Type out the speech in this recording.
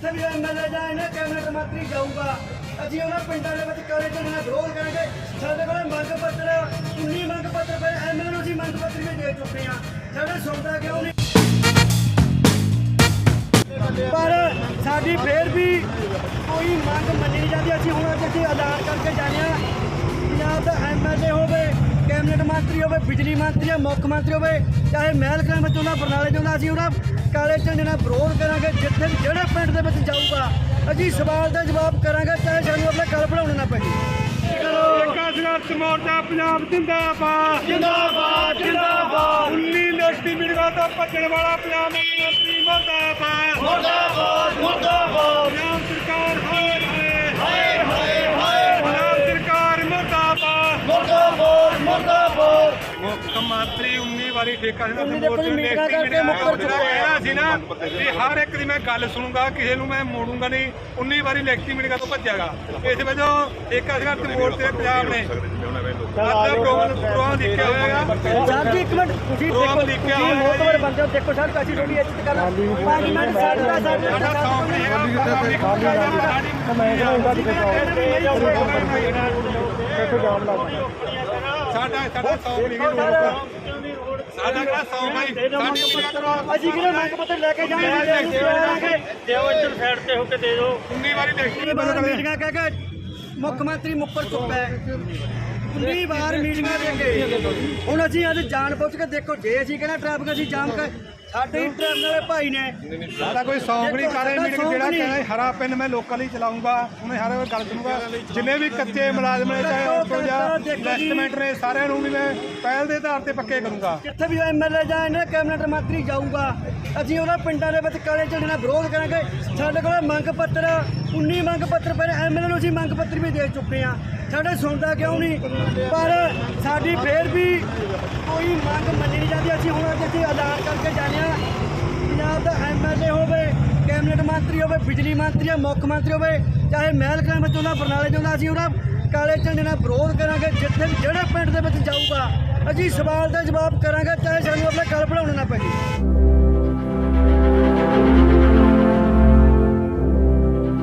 ਜਿੱਥੇ ਵੀ ਐਮਐਲਏ ਜਾਂ ਇਹਨਾਂ ਕੈਬਨਿਟ ਮੰਤਰੀ ਜਾਊਗਾ। ਅਸੀਂ ਉਹਨਾਂ ਪਿੰਡਾਂ ਦੇ ਵਿੱਚ ਕਾਲੇ ਝੰਡੇ ਨਾਲ ਵਿਰੋਧ ਕਰਾਂਗੇ। ਸਾਡੇ ਕੋਲ ਮੰਗ ਪੱਤਰ 19 ਮੰਗ ਪੱਤਰ ਪਏ ਐਮਐਲਏ ਨੂੰ ਅਸੀਂ ਮੰਗ ਪੱਤਰ ਵੀ ਦੇ ਚੁੱਕੇ ਹਾਂ। ਸਾਡੇ ਸੁਣਦਾ ਕਿਉਂ ਨਹੀਂ? ਪਰ ਸਾਡੀ ਫੇਰ ਵੀ ਕੋਈ ਮੰਗ ਮੰਨੀ ਨਹੀਂ ਜਾਂਦੀ। ਅਸੀਂ ਹੁਣ ਅੱਜ ਅਸੀਂ ਐਲਾਨ ਕਰਕੇ ਜਾਂਦੇ ਹਾਂ। ਪੰਜਾਬ ਦਾ ਐਮਐਲਏ ਹੋਵੇ ਕੈਬਨਿਟ ਮੰਤਰੀ ਹੋਵੇ ਬਿਜਲੀ ਮੰਤਰੀ ਜਾਂ ਮੁੱਖ ਮੰਤਰੀ ਹੋਵੇ ਚਾਹੇ ਮਹਿਲ ਕਲਾਂ ਵਿੱਚ ਉਹਨਾਂ ਬਰਨਾਲੇ ਚਾਹੁੰਦਾ ਅਸੀਂ ਉਹਨਾਂ ਕਾਲੇ ਝੰਡੇ ਨਾਲ ਵਿਰੋਧ ਕਰਾਂਗੇ ਜਿੱਥੇ ਵੀ ਜਿਹੜੇ ਪਿੰਡ ਦੇ ਵਿੱਚ ਜਾਊਗਾ ਅਸੀਂ ਸਵਾਲ ਦਾ ਜਵਾਬ ਕਰਾਂਗੇ ਚਾਹੇ ਸਾਨੂੰ ਆਪਣੇ ਗੱਲ ਬਣਾਉਣਾ ਨਾ ਪਏ ਏਕਾ ਸੰਘਰਸ਼ ਮੋਰਚਾ ਪੰਜਾਬ ਜਿੰਦਾਬਾਦ। ਜਿੰਦਾਬਾਦ ਜਿੰਦਾਬਾਦ। 19 ਨੈਸ਼ਨਲ ਮੀਟਿੰਗਾਂ ਤੋਂ ਭੱਜਣ ਵਾਲਾ ਪੰਜਾਬ ਮੰਤਰੀ। ਮੁੱਖ ਮੰਤਰੀ 19 ਵਾਰੀ ਠੇਕਾ ਸੀ ਉੱਨੀ ਦੇ ਕੋਈ ਮੀਟਿੰਗਾਂ ਕਰਕੇ ਮੁੱਕਰ ਚੁੱਕਾ ਹੈ। ਕਹਿਣਾ ਸੀ ਨਾ ਵੀ ਹਰ ਇੱਕ ਦੀ ਮੈਂ ਗੱਲ ਸੁਣੂੰਗਾ ਕਿਸੇ ਨੂੰ ਮੈਂ ਮੋੜੂੰਗਾ ਨਹੀਂ 19 ਵਾਰੀ ਇਲੈਕਟਿਵ ਮੀਟਿੰਗਾਂ ਤੋਂ ਭੱਜਿਆਗਾ ਇਸ ਵਜੋਂ ਠੇਕਾ ਸੀਗਾ ਤੇ ਮੋੜ ਤੇ ਪੰਜਾਬ ਨੇ ਅੱਜ ਪ੍ਰੋਗਰਾਮ ਪ੍ਰੋਗਰਾਮ ਲਿਖਿਆ ਹੋਇਆਗਾ ਸਾਹਿਬ ਜੀ ਇੱਕ ਮਿੰਟ ਤੁਸੀਂ ਪ੍ਰੋਗਰਾਮ ਦੇਖੋ ਲਿਖਿਆ ਤੁਸੀਂ ਹੋਇਆ ਮੋਤਬਰ ਬੰਦੇ ਹੋ ਦੇਖੋ ਸਰ ਅਸੀਂ ਤੁਹਾਡੀ ਇੱਜ਼ਤ ਕਰਨਾ 5 ਮਿੰਟ ਸਾਡਾ ਸਾਡਾ ਸਾਡਾ ਸੌਂਪ ਨਹੀਂ ਹੈਗਾ ਸਾਡਾ ਸਾਡਾ ਸੌਂਪ ਨਹੀਂ ਹੈਗਾ ਸਾਡਾ ਕਿਹੜਾ ਸੌਂਪ ਹੈ ਜੀ? ਸਾਡੀ ਪੂਰਾ ਕਰੋ ਅਸੀਂ ਕਿਹਨੇ ਮੰਗ ਪੱਤਰ ਲੈ ਕੇ ਜਾਵਾਂਗੇ? ਅਸੀਂ ਕਰਾਂਗੇ ਦਿਓ ਇੱਧਰ ਸਾਈਡ ਤੇ ਹੋ ਕੇ ਦੇ ਦਿਓ। 19 ਵਾਰੀ ਇਹ ਇਲੈਕਟਿਵ ਬਾਰ ਮੀਟਿੰਗਾਂ ਕਹਿ ਕੇ ਮੁੱਖ ਮੰਤਰੀ ਮੁੱਕਰ ਚੁੱਕਾ ਹੈ। 19 ਵਾਰ ਮੀਟਿੰਗਾਂ ਦੇ ਕੇ। ਹੁਣ ਅਸੀਂ ਅੱਜ ਜਾਣ ਬੁੱਝ ਕੇ ਦੇਖੋ ਜੇ ਅਸੀਂ ਕਹਿੰਦਾ ਟ੍ਰੈਫਿਕ ਅਸੀਂ ਜਾਮ ਕਰ ਸਾਡੇ ਟ੍ਰੈਫਿਕ ਵਾਲੇ ਭਾਈ ਨੇ। ਸਾਡਾ ਕੋਈ ਸੌਂਪ ਨਹੀਂ ਕਰ ਰਿਹਾ ਮੀਟਿੰਗ ਜਿਹੜਾ ਕਹਿੰਦਾ ਹਰਾ ਪੈਨ ਮੈਂ ਲੋਕਾਂ ਲਈ ਚਲਾਉਂਗਾ ਉਹਨੇ ਹਰ ਵਾਰ ਗੱਲ ਸੁਣੂਗਾ। ਜਿੰਨੇ ਵੀ ਕੱਚੇ ਮੁਲਾਜ਼ਮ ਨੇ ਚਾਹੇ ਆਟੋ ਜਾਂ ਇਨਵੈਸਟਮੈਂਟ ਨੇ ਸਾਰਿਆਂ ਨੂੰ ਵੀ ਮੈਂ ਪਹਿਲ ਦੇ ਆਧਾਰ ਤੇ ਪੱਕੇ ਕਰੂੰਗਾ। ਜਿੱਥੇ ਵੀ ਐਮਐਲਏ ਜਾਂ ਇਹਨਾਂ ਕੈਬਨਿਟ ਮੰਤਰੀ ਜਾਊਗਾ ਅਸੀਂ ਉਹਨਾਂ ਪਿੰਡਾਂ ਦੇ ਵਿੱਚ ਕਾਲੇ ਝੰਡੇ ਨਾਲ ਵਿਰੋਧ ਕਰਾਂਗੇ। ਸਾਡੇ ਕੋਲ ਮੰਗ ਪੱਤਰ 19 ਮੰਗ ਪੱਤਰ ਪਏ ਐਮਐਲਏ ਨੂੰ ਅਸੀਂ ਮੰਗ ਪੱਤਰ ਵੀ ਦੇ ਚੁੱਕੇ ਹਾਂ। ਸਾਡੇ ਸੁਣਦਾ ਕਿਉਂ ਨਹੀਂ? ਪਰ ਸਾਡੀ ਫੇਰ ਵੀ ਕੋਈ ਮੰਗ ਮੰਨੀ ਨਹੀਂ ਜਾਂਦੀ। ਅਸੀਂ ਹੁਣ ਅੱਜ ਅਸੀਂ ਐਲਾਨ ਕਰਕੇ ਜਾਂਦੇ ਹਾਂ। ਪੰਜਾਬ ਦਾ ਐਮਐਲਏ ਹੋਵੇ, ਕੈਬਨਿਟ ਮੰਤਰੀ ਹੋਵੇ, ਬਿਜਲੀ ਮੰਤਰੀ ਜਾਂ ਮੁੱਖ ਮੰਤਰੀ ਹੋਵੇ, ਚਾਹੇ ਮਹਿਲ ਕਲਾਂ ਵਿੱਚ ਉਹਨਾਂ ਬਰਨਾਲੇ ਚਾਹੁੰਦਾ ਅਸੀਂ ਉਹਨਾਂ ਕਾਲੇ ਝੰਡੇ ਨਾਲ ਵਿਰੋਧ ਕਰਾਂਗੇ। ਜਿੱਥੇ ਵੀ ਜਿਹੜੇ ਪਿੰਡ ਦੇ ਵਿੱਚ ਜਾਊਗਾ, ਅਸੀਂ ਸਵਾਲ ਦਾ ਜਵਾਬ ਕਰਾਂਗੇ, ਚਾਹੇ ਸਾਨੂੰ ਆਪਣੇ ਗੱਲ ਬਣਾਉਣਾ ਨਾ ਪਏ